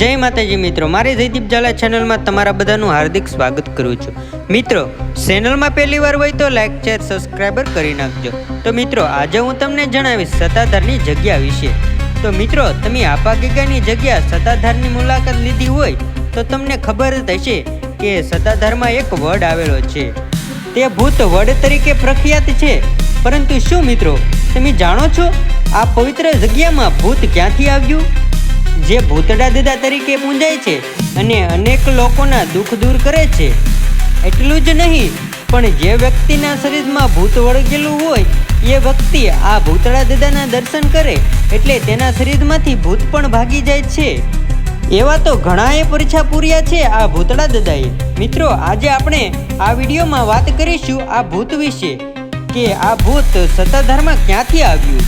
જય માતાજી મિત્રો, મારી જયદીપ ઝાલા ચેનલમાં તમારા બધાનું હાર્દિક સ્વાગત કરું છું. મિત્રો ચેનલમાં પહેલી વાર હોય તો લાઇક શેર સબસ્ક્રાઈબર કરી નાખજો. તો મિત્રો, આજે હું તમને જણાવીશ સત્તાધારની જગ્યા વિશે. તો મિત્રો, તમે આપા જગ્યા સત્તાધારની મુલાકાત લીધી હોય, તો તમને ખબર જ હશે કે સત્તાધારમાં એક વડ આવેલો છે. તે ભૂત વડ તરીકે પ્રખ્યાત છે. પરંતુ શું મિત્રો, તમે જાણો છો, આ પવિત્ર જગ્યામાં ભૂત ક્યાંથી આવ્યું? જે ભૂતડા દાદા તરીકે પૂંજાય છે અને અનેક લોકોના દુઃખ દૂર કરે છે. એટલું જ નહીં, પણ જે વ્યક્તિના શરીરમાં ભૂત વળગેલું હોય, એ વ્યક્તિ આ ભૂતળા દાદાના દર્શન કરે એટલે તેના શરીરમાંથી ભૂત પણ ભાગી જાય છે. એવા તો ઘણાએ પરીક્ષા પૂર્યા છે આ ભૂતળા દાદાએ મિત્રો, આજે આપણે આ વિડીયોમાં વાત કરીશું આ ભૂત વિશે કે આ ભૂત સત્તાધારમાં ક્યાંથી આવ્યું?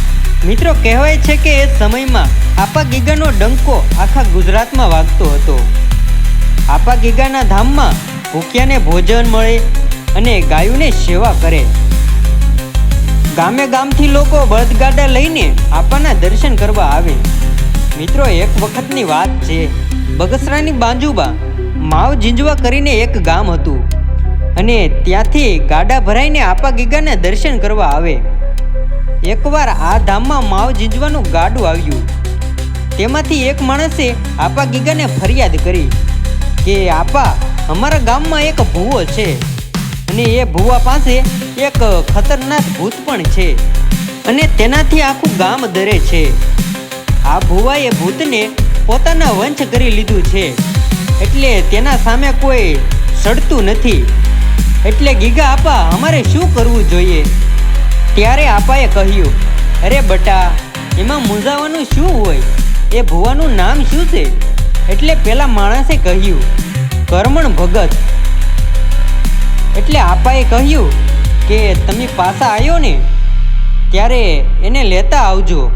મિત્રો, કહેવાય છે કે એ સમયમાં આપા ગીગાનો ડંકો આખા ગુજરાતમાં વાગતો હતો. આપા ગીગાના ધામમાં ભૂખ્યાને ભોજન મળે અને ગાયોને સેવા કરે. ગામે ગામથી લોકો બળદગાડા લઈને આપાના દર્શન કરવા આવે. મિત્રો, એક વખતની વાત છે. બગસરાની બાજુમાં માવ ઝીંઝવા કરીને એક ગામ હતું. અને ત્યાંથી ગાડા ભરાઈને આપા ગીગાના દર્શન કરવા આવે. એકવાર આ ધામમાં માવ ઝીંજવાનું ગાડું આવ્યું. તેમાંથી એક માણસે આપા ગીગાને ફરિયાદ કરી કે, આપા, અમારા ગામમાં એક ભૂવો છે અને એ ભૂવા પાસે એક ખતરનાક ભૂત પણ છે અને તેનાથી આખું ગામ ડરે છે. આ ભૂવાએ ભૂતને પોતાના વંશ કરી લીધું છે. એટલે તેના સામે કોઈ સડતું નથી. એટલે ગીગા, આપા, અમારે શું કરવું જોઈએ? ત્યારે આપાએ કહ્યું, અરે બટા, એમાં મૂંઝાવાનું શું હોય? એ ભુવાનું નામ શું છે? એટલે પેલા માણસે કહ્યું, કર્મણ ભગત. એટલે આપાએ કહ્યું, કે તમે પાછા આવ્યો ને, ત્યારે એને લેતા આવજો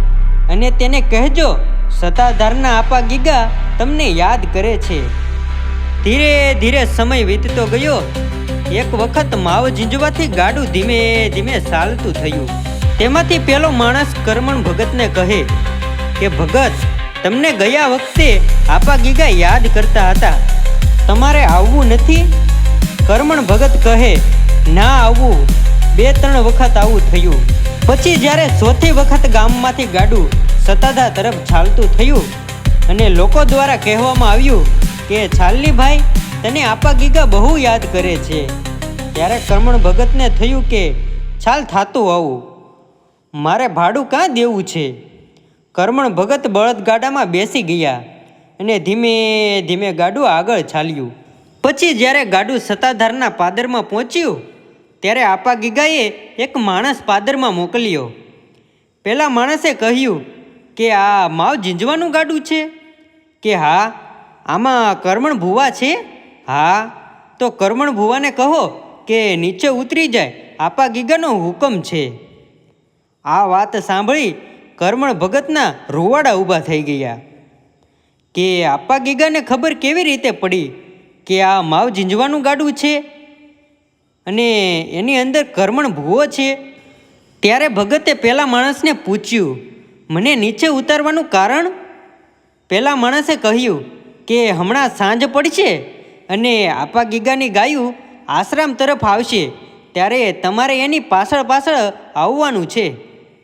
અને તેને કહેજો, સત્તાધારના આપા ગીગા તમને યાદ કરે છે. ધીરે ધીરે સમય વીતતો ગયો એક વખત માવ ઝીંજવાથી ગાડું ધીમે ધીમે ચાલતું થયું. તેમાંથી પેલો માણસ કરમણ ભગતને કહે કે, ભગત, તમને ગયા વખતે આપા ગીગા યાદ કરતા હતા. તમારે આવવું નથી? કરમણ ભગત કહે, ના આવવું. બે ત્રણ વખત આવું થયું. પછી જ્યારે ચોથી વખત ગામમાંથી ગાડું સતાધા તરફ ચાલતું થયું અને લોકો દ્વારા કહેવામાં આવ્યું કે છાલની ભાઈ તને આપા ગીગા બહુ યાદ કરે છે. ત્યારે કર્મણ ભગતને થયું કે છાલ થાતું આવું. મારે ભાડું કાં દેવું છે? કર્મણ ભગત બળદગાડામાં બેસી ગયા અને ધીમે ધીમે ગાડું આગળ ચાલ્યું. પછી જ્યારે ગાડું સત્તાધારના પાદરમાં પહોંચ્યું, ત્યારે આપા ગીગાએ એક માણસ પાદરમાં મોકલ્યો. પહેલાં માણસે કહ્યું કે, આ માવ ઝીંઝવાનું ગાડું છે? કે હા, આમાં કર્મણ ભૂવા છે? હા, તો કર્મણ ભુવાને કહો કે નીચે ઉતરી જાય, આપા ગીગાનો હુકમ છે. આ વાત સાંભળી કર્મણ ભગતના રોવાડા ઊભા થઈ ગયા. કે આપા ગીગાને ખબર કેવી રીતે પડી કે આ માવ ઝીંઝવાનું ગાડું છે? અને એની અંદર કરમણ ભૂવો છે? ત્યારે ભગતે પેલા માણસને પૂછ્યું, મને નીચે ઉતારવાનું કારણ? પેલા માણસે કહ્યું કે, હમણાં સાંજ પડશે અને આપા ગીગાની ગાયું આશ્રમ તરફ આવશે, ત્યારે તમારે એની પાછળ પાછળ આવવાનું છે.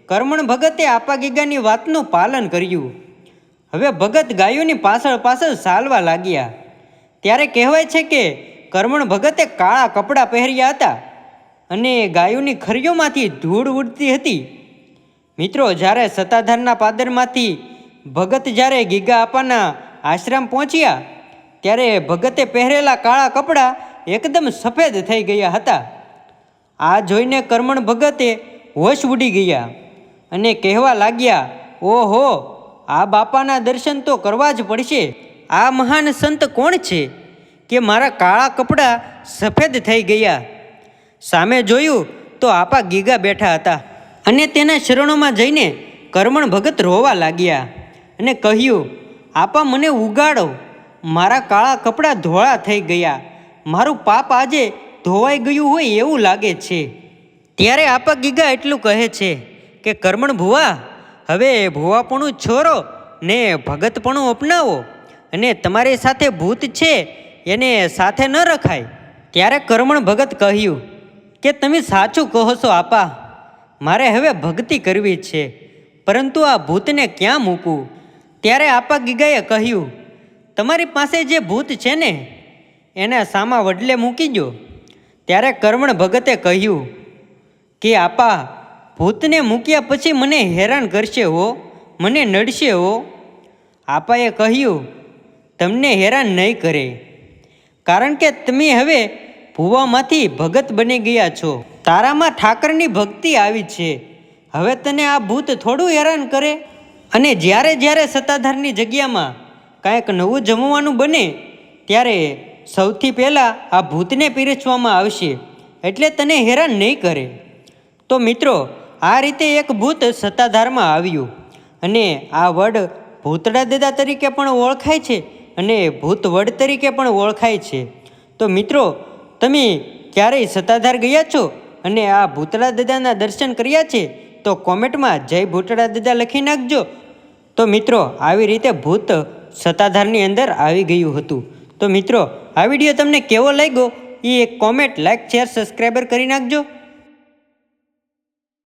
કર્મણ ભગતે આપા ગીગાની વાતનું પાલન કર્યું. હવે ભગત ગાયોની પાછળ પાછળ ચાલવા લાગ્યા. ત્યારે કહેવાય છે કે કર્મણ ભગતે કાળા કપડાં પહેર્યા હતા અને ગાયોની ખરીઓમાંથી ધૂળ ઉડતી હતી. મિત્રો, જ્યારે સત્તાધારના પાદરમાંથી ભગત જ્યારે ગીગા આપાના આશ્રમ પહોંચ્યા ત્યારે ભગતે પહેરેલા કાળા કપડાં એકદમ સફેદ થઈ ગયા હતા. આ જોઈને કરમણ ભગતે હોશ ઉડી ગયા અને કહેવા લાગ્યા, ઓહો, આ બાપાના દર્શન તો કરવા જ પડશે. આ મહાન સંત કોણ છે કે મારા કાળા કપડાં સફેદ થઈ ગયા? સામે જોયું તો આપા ગીગા બેઠા હતા અને તેના શરણોમાં જઈને કરમણ ભગત રોવા લાગ્યા અને કહ્યું, આપા મને ઉગાડો. મારા કાળા કપડાં ધોળા થઈ ગયા. મારું પાપ આજે ધોવાઈ ગયું હોય એવું લાગે છે. ત્યારે આપા ગીગા એટલું કહે છે કે, કર્મણ ભુવા, હવે ભુવાપણું છોરો ને ભગતપણું અપનાવો અને તમારી સાથે ભૂત છે એને સાથે ન રખાય. ત્યારે કર્મણ ભગત કહ્યું, કે તમે સાચું કહો છો આપા, મારે હવે ભક્તિ કરવી છે, પરંતુ આ ભૂતને ક્યાં મૂકવું? ત્યારે આપા ગીગાએ કહ્યું તમારી પાસે જે ભૂત છે ને, એને સામા વડલે મૂકી દો ત્યારે કર્મણ ભગતે કહ્યું, કે આપા, ભૂતને મૂક્યા પછી મને હેરાન કરશે હો, મને નડશે હો. આપાએ કહ્યું, તમને હેરાન નહીં કરે. કારણ કે તમે હવે ભૂવામાંથી ભગત બની ગયા છો. તારામાં ઠાકરની ભક્તિ આવી છે. હવે તને આ ભૂત થોડું હેરાન કરે. અને જ્યારે જ્યારે સત્તાધારની જગ્યામાં કાંઈક નવું જમવાનું બને, ત્યારે સૌથી પહેલાં આ ભૂતને પીરસવામાં આવશે, એટલે તને હેરાન નહીં કરે. તો મિત્રો, આ રીતે એક ભૂત સત્તાધારમાં આવ્યું, અને આ વડ ભૂતડા દેદા તરીકે પણ ઓળખાય છે, અને ભૂત વડ તરીકે પણ ઓળખાય છે. તો મિત્રો, તમે ક્યારેય સત્તાધાર ગયા છો, અને આ ભૂતળા દાદાના દર્શન કર્યા છે, તો કોમેન્ટમાં જય ભૂતળા દાદા લખી નાખજો. તો મિત્રો, આવી રીતે ભૂત સત્તાધારની અંદર આવી ગયું હતું. તો મિત્રો, આ વીડિયો તમને કેવો લાગ્યો? એ એક કોમેન્ટ લાઈક શેર સબસ્ક્રાઈબર કરી નાખજો.